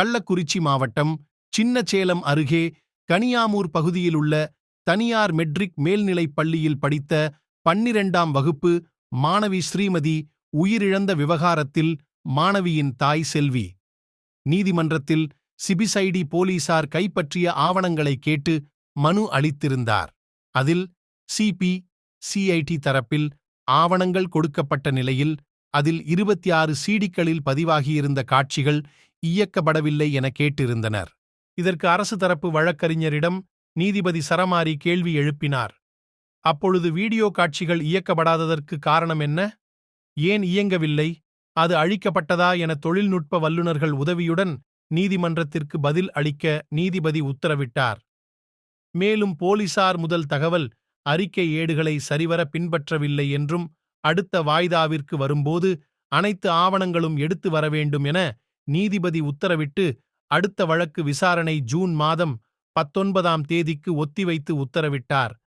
கள்ளக்குறிச்சி மாவட்டம் சின்னச்சேலம் அருகே கனியாமூர் பகுதியிலுள்ள தனியார் மெட்ரிக் மேல்நிலைப் பள்ளியில் படித்த பன்னிரெண்டாம் வகுப்பு மாணவி ஸ்ரீமதி உயிரிழந்த விவகாரத்தில் மாணவியின் தாய் செல்வி. நீதிமன்றத்தில் சிபிசைடி போலீசார் கைப்பற்றிய ஆவணங்களை கேட்டு மனு அளித்திருந்தார். அதில் சிபி சிஐடி தரப்பில் ஆவணங்கள் கொடுக்கப்பட்ட நிலையில் அதில் இருபத்தி ஆறு சீடிக்களில் பதிவாகியிருந்த காட்சிகள் இயக்கப்படவில்லை என கேட்டிருந்தனர். இதற்கு அரசு தரப்பு வழக்கறிஞரிடம் நீதிபதி சரமாரி கேள்வி எழுப்பினார். அப்பொழுது வீடியோ காட்சிகள் இயக்கப்படாததற்கு காரணம் என்ன? ஏன் இயங்கவில்லை? அது அழிக்கப்பட்டதா என தொழில்நுட்ப வல்லுநர்கள் உதவியுடன் நீதிமன்றத்திற்கு பதில் அளிக்க நீதிபதி உத்தரவிட்டார். மேலும் போலீசார் முதல் தகவல் அறிக்கை ஏடுகளை சரிவர பின்பற்றவில்லை என்றும் அடுத்த வாய்தாவிற்கு வரும்போது அனைத்து ஆவணங்களும் எடுத்து வர வேண்டும் என நீதிபதி உத்தரவிட்டு அடுத்த வழக்கு விசாரணை ஜூன் மாதம் பத்தொன்பதாம் தேதிக்கு ஒத்திவைத்து உத்தரவிட்டார்.